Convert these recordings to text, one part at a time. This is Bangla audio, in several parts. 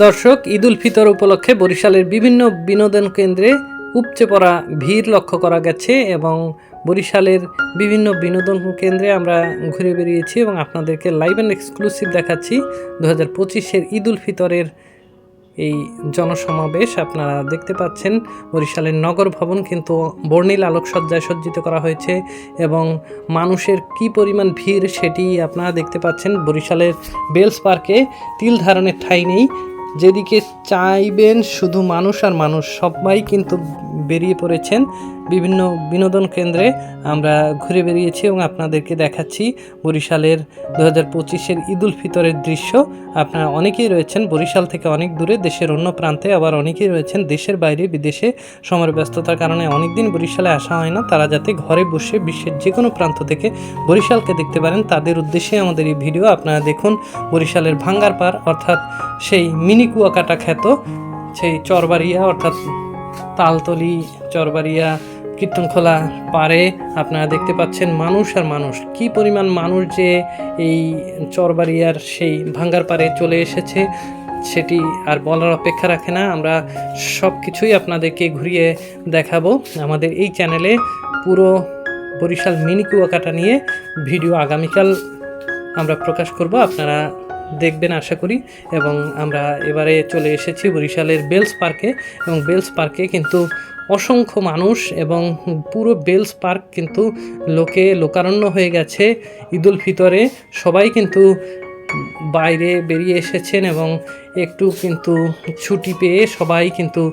দর্শক ঈদুল ফিতর উপলক্ষে বরিশালের বিভিন্ন বিনোদন কেন্দ্রে উপচে পড়া ভিড় লক্ষ্য করা গেছে এবং বরিশালের বিভিন্ন বিনোদন কেন্দ্রে আমরা ঘুরে বেরিয়েছি এবং আপনাদেরকে লাইভ অ্যান্ড এক্সক্লুসিভ দেখাচ্ছি। দু হাজার পঁচিশের ঈদুল ফিতরের এই জনসমাবেশ আপনারা দেখতে পাচ্ছেন। বরিশালের নগর ভবন কিন্তু বর্ণিল আলোকসজ্জায় সজ্জিত করা হয়েছে এবং মানুষের কি পরিমাণ ভিড় সেটি আপনারা দেখতে পাচ্ছেন। বরিশালের বেলস পার্কে তিল ধারণের ঠাঁই নেই। যেদিকে চাইবেন শুধু মানুষ আর মানুষ সবাই কিন্তু বেরিয়ে পড়েছেন বিভিন্ন বিনোদন কেন্দ্রে আমরা ঘুরে বেরিয়েছি এবং আপনাদেরকে দেখাচ্ছি বরিশালের দু হাজার পঁচিশের ঈদুল ফিতরের দৃশ্য। আপনারা অনেকেই রয়েছেন বরিশাল থেকে অনেক দূরে, দেশের অন্য প্রান্তে আবার অনেকেই রয়েছেন দেশের বাইরে, বিদেশে। সময়ের ব্যস্ততার কারণে অনেকদিন বরিশালে আসা হয় না। তারা যাতে ঘরে বসে বিশ্বের যে কোনো প্রান্ত থেকে বরিশালকে দেখতে পারেন, তাদের উদ্দেশ্যে আমাদের এই ভিডিও। আপনারা দেখুন বরিশালের ভাঙ্গার পার অর্থাৎ সেই মিনি কুয়াকাটা খ্যাত, সেই চরবাড়িয়া, অর্থাৎ তালতলি চরবাড়িয়া কীর্তনখোলা পারে। আপনারা দেখতে পাচ্ছেন মানুষ আর মানুষ। কি পরিমাণ মানুষ যে এই চরবাড়িয়ার সেই ভাঙ্গার পারে চলে এসেছে, সেটি আর বলার অপেক্ষা রাখে না। আমরা সব কিছুই আপনাদেরকে ঘুরিয়ে দেখাবো আমাদের এই চ্যানেলে পুরো বরিশাল মিনি কুয়াকাটা নিয়ে। ভিডিও আগামীকাল আমরা প্রকাশ করব। আপনারা দেখবেন, আশা করি। এবং আমরা এবারে চলে এসেছি বরিশালের বেলস পার্কে। এবং বেলস পার্কে কিন্তু অসংখ্য মানুষ এবং পুরো বেলস পার্ক কিন্তু লোকে লোকারণ্য হয়ে গেছে ঈদুল ফিতরে। সবাই কিন্তু বাইরে বেরিয়ে এসেছেন এবং একটু কিন্তু ছুটি পেয়ে সবাই কিন্তু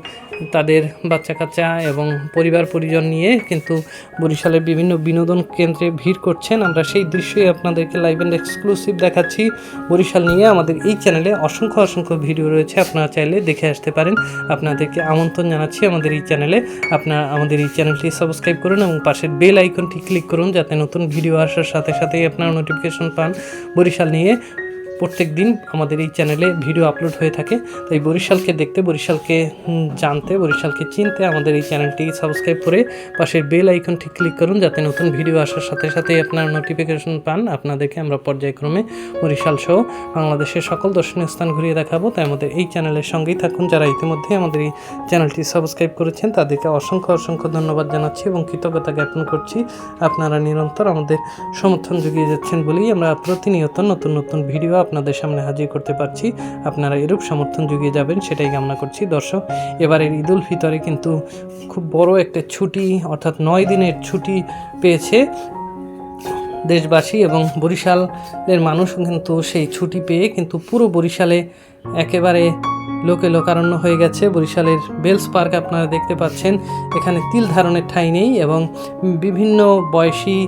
তাদের বাচ্চা কাচ্চা এবং পরিবার পরিজন নিয়ে কিন্তু বরিশালের বিভিন্ন বিনোদন কেন্দ্রে ভিড় করছেন। আমরা সেই দৃশ্যই আপনাদেরকে লাইভ অ্যান্ড এক্সক্লুসিভ দেখাচ্ছি। বরিশাল নিয়ে আমাদের এই চ্যানেলে অসংখ্য অসংখ্য ভিডিও রয়েছে। আপনারা চাইলে দেখে আসতে পারেন। আপনাদেরকে আমন্ত্রণ জানাচ্ছি আমাদের এই চ্যানেলে আপনারা আমাদের এই চ্যানেলটি সাবস্ক্রাইব করুন এবং পাশের বেল আইকনটি ক্লিক করুন যাতে নতুন ভিডিও আসার সাথে সাথেই আপনারা নোটিফিকেশন পান। বরিশাল নিয়ে প্রত্যেক দিন আমাদের এই চ্যানেলে ভিডিও আপলোড হয়ে থাকে। তাই বরিশালকে দেখতে, বরিশালকে জানতে, বরিশালকে চিনতে আমাদের এই চ্যানেলটি সাবস্ক্রাইব করে পাশের বেল আইকনটি ক্লিক করুন যাতে নতুন ভিডিও আসার সাথে সাথে আপনারা নোটিফিকেশন পান। আপনাদেরকে আমরা পর্যায়ক্রমে বরিশাল সহ বাংলাদেশের সকল দর্শনীয় স্থান ঘুরিয়ে দেখাবো। তাই আমাদের এই চ্যানেলের সঙ্গেই থাকুন। যারা ইতিমধ্যে আমাদের এই চ্যানেলটি সাবস্ক্রাইব করেছেন, তাদেরকে অসংখ্য অসংখ্য ধন্যবাদ জানাচ্ছি এবং কৃতজ্ঞতা জ্ঞাপন করছি। আপনারা নিরন্তর আমাদের সমর্থন জুগিয়ে যাচ্ছেন বলেই আমরা প্রতিনিয়ত নতুন নতুন ভিডিও আপনাদের সামনে হাজির করতে পারছি। আপনারা এরূপ সমর্থন জুগিয়ে যাবেন, সেটাই কামনা করছি। দর্শক, এবারের ঈদুল ফিতরে কিন্তু খুব বড় একটা ছুটি, অর্থাৎ নয় দিনের ছুটি পেয়েছে। দেশবাসী এবং বরিশালের মানুষ কিন্তু সেই ছুটি পেয়ে কিন্তু পুরো বরিশালে একেবারে লোকে লোকারণ্য হয়ে গেছে। বরিশালের বেলস পার্ক আপনারা দেখতে পাচ্ছেন। এখানে তিল ধারণের ঠাঁই নেই এবং বিভিন্ন বয়সী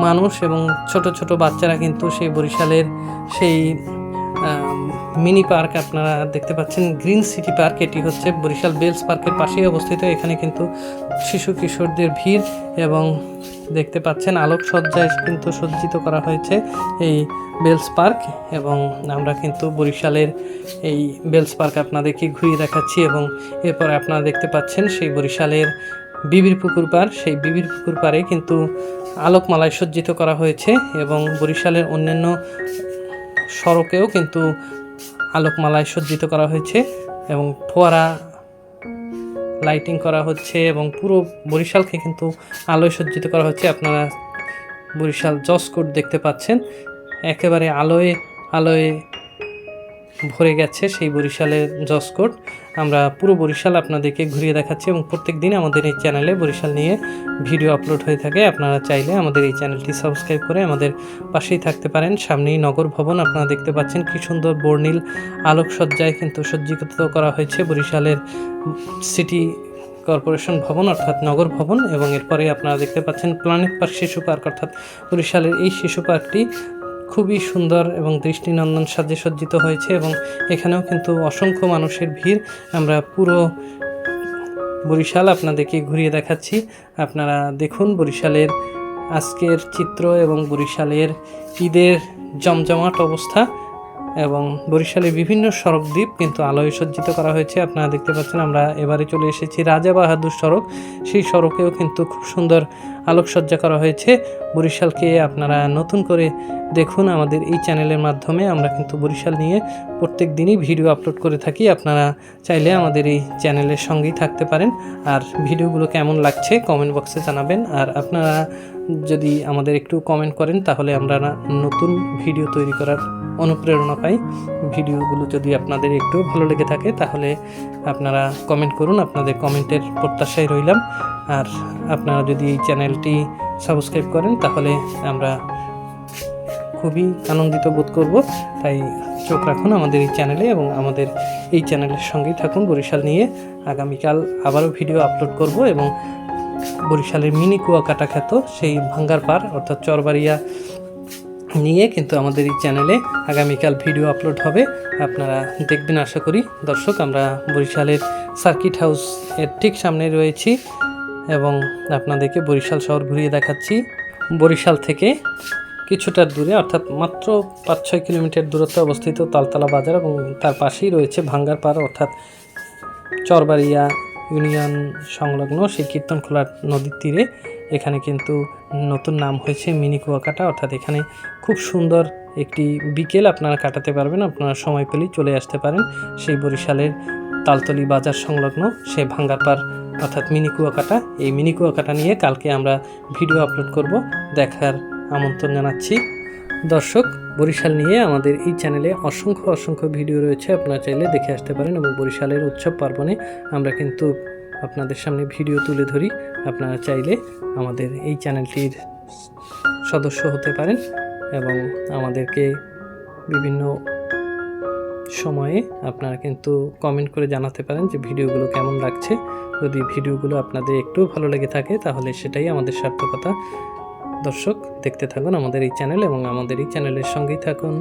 মানুষ এবং ছোট ছোট বাচ্চারা কিন্তু সেই বরিশালের সেই মিনি পার্ক আপনারা দেখতে পাচ্ছেন। গ্রিন সিটি পার্ক এটি হচ্ছে বরিশাল বেলস পার্কের পাশেই অবস্থিত। এখানে কিন্তু শিশু কিশোরদের ভিড় এবং দেখতে পাচ্ছেন আলোকসজ্জায় কিন্তু সজ্জিত করা হয়েছে এই বেলস পার্ক এবং আমরা কিন্তু বরিশালের এই বেলস পার্ক আপনাদেরকে ঘুরিয়ে দেখাচ্ছি এবং এরপর আপনারা দেখতে পাচ্ছেন সেই বরিশালের বিবির পুকুর পাড় সেই বিবির পুকুর পাড়ে কিন্তু আলোকমালায় সজ্জিত করা হয়েছে এবং বরিশালের অন্যান্য সড়কেও কিন্তু আলোকমালায় সজ্জিত করা হয়েছে এবং ফোয়ারা লাইটিং করা হচ্ছে এবং পুরো বরিশালকে কিন্তু আলোয় সজ্জিত করা হচ্ছে। আপনারা বরিশাল জসকোট দেখতে পাচ্ছেন। একেবারে আলোয় আলোয় ভরে গেছে সেই বরিশালের জসকোট আমরা পুরো বরিশাল আপনাদেরকে ঘুরিয়ে দেখাচ্ছি এবং প্রত্যেক দিন আমাদের এই চ্যানেলে বরিশাল নিয়ে ভিডিও আপলোড হয়ে থাকে। আপনারা চাইলে আমাদের এই চ্যানেলটি সাবস্ক্রাইব করে আমাদের পাশেই থাকতে পারেন। সামনেই নগর ভবন, আপনারা দেখতে পাচ্ছেন কি সুন্দর বর্ণিল আলোকসজ্জায় কিন্তু সজ্জিত করা হয়েছে বরিশালের সিটি কর্পোরেশন ভবন অর্থাৎ নগর ভবন এবং এরপরে আপনারা দেখতে পাচ্ছেন প্ল্যানেট পার্ক শিশু পার্ক অর্থাৎ বরিশালের এই শিশু পার্কটি খুবই সুন্দর এবং দৃষ্টিনন্দন সাজে সজ্জিত হয়েছে এবং এখানেও কিন্তু অসংখ্য মানুষের ভিড়। আমরা পুরো বরিশাল আপনাদেরকে ঘুরিয়ে দেখাচ্ছি। আপনারা দেখুন বরিশালের আজকের চিত্র এবং বরিশালের ঈদের জমজমাট অবস্থা এবং বরিশালের বিভিন্ন সড়ক দ্বীপ কিন্তু আলোয় সজ্জিত করা হয়েছে। আপনারা দেখতে পাচ্ছেন আমরা এবারে চলে এসেছি রাজা বাহাদুর সড়ক। সেই সড়কেও কিন্তু খুব সুন্দর আলোকসজ্জা করা হয়েছে। বরিশালকে আপনারা নতুন করে দেখুন আমাদের এই চ্যানেলের মাধ্যমে। আমরা কিন্তু বরিশাল নিয়ে প্রত্যেক দিনই ভিডিও আপলোড করে থাকি। আপনারা চাইলে আমাদের এই চ্যানেলের সঙ্গেই থাকতে পারেন। আর ভিডিওগুলো কেমন লাগছে কমেন্ট বক্সে জানাবেন। আর আপনারা যদি আমাদের একটু কমেন্ট করেন, তাহলে আমরা নতুন ভিডিও তৈরি করার অনুপ্রেরণা পাই। ভিডিওগুলো যদি আপনাদের একটু ভালো লেগে থাকে, তাহলে আপনারা কমেন্ট করুন। আপনাদের কমেন্টের প্রত্যাশায় রইলাম। আর আপনারা যদি এই চ্যানেলটি সাবস্ক্রাইব করেন, তাহলে আমরা খুবই আনন্দিত বোধ করব। তাই চোখ রাখুন আমাদের এই চ্যানেলে এবং আমাদের এই চ্যানেলের সঙ্গেই থাকুন বরিশাল নিয়ে। আগামীকাল আবারও ভিডিও আপলোড করব এবং বরিশালের মিনি কুয়াকাটা খ্যাত সেই ভাঙ্গার পার অর্থাৎ চরবাড়িয়া নিয়ে কিন্তু আমাদের এই চ্যানেলে আগামীকাল ভিডিও আপলোড হবে। আপনারা দেখবেন, আশা করি, দর্শক, আমরা বরিশালের সার্কিট হাউস এর ঠিক সামনে রয়েছি। এবং আপনাদেরকে বরিশাল শহর ঘুরিয়ে দেখাচ্ছি। বরিশাল থেকে কিছুটা দূরে, অর্থাৎ মাত্র পাঁচ ছয় কিলোমিটার দূরত্বে অবস্থিত তালতলা বাজার এবং তার পাশেই রয়েছে ভাঙ্গার পাড় অর্থাৎ চরবাড়িয়া ইউনিয়ন সংলগ্ন সেই কীর্তনখোলা নদীর তীরে। এখানে কিন্তু নতুন নাম হয়েছে মিনি কুয়াকাটা, অর্থাৎ এখানে খুব সুন্দর একটি বিকেল আপনারা কাটাতে পারবেন, আপনারা সময় পেলেই চলে আসতে পারেন। সেই বরিশালের তালতলি বাজার সংলগ্ন সে ভাঙ্গারপাড় অর্থাৎ মিনি কুয়াকাটা। এই মিনি কুয়াকাটা নিয়ে কালকে আমরা ভিডিও আপলোড করব, দেখার আমন্ত্রণ জানাচ্ছি। দর্শক, বরিশাল নিয়ে আমাদের এই চ্যানেলে অসংখ্য অসংখ্য ভিডিও রয়েছে। আপনারা চাইলে দেখে আসতে পারেন এবং বরিশালের উৎসব পার্বণে আমরা কিন্তু আপনাদের সামনে ভিডিও তুলে ধরি। আপনারা চাইলে আমাদের এই চ্যানেলটির সদস্য হতে পারেন এবং আমাদেরকে বিভিন্ন সময়ে আপনারা কিন্তু কমেন্ট করে জানাতে পারেন যে ভিডিওগুলো কেমন লাগছে। যদি ভিডিওগুলো আপনাদের একটু ভালো লেগে থাকে, তাহলে সেটাই আমাদের সার্থকতা। দর্শক, দেখতে থাকুন আমাদের এই চ্যানেল এবং আমাদের এই চ্যানেলের সঙ্গেই থাকুন।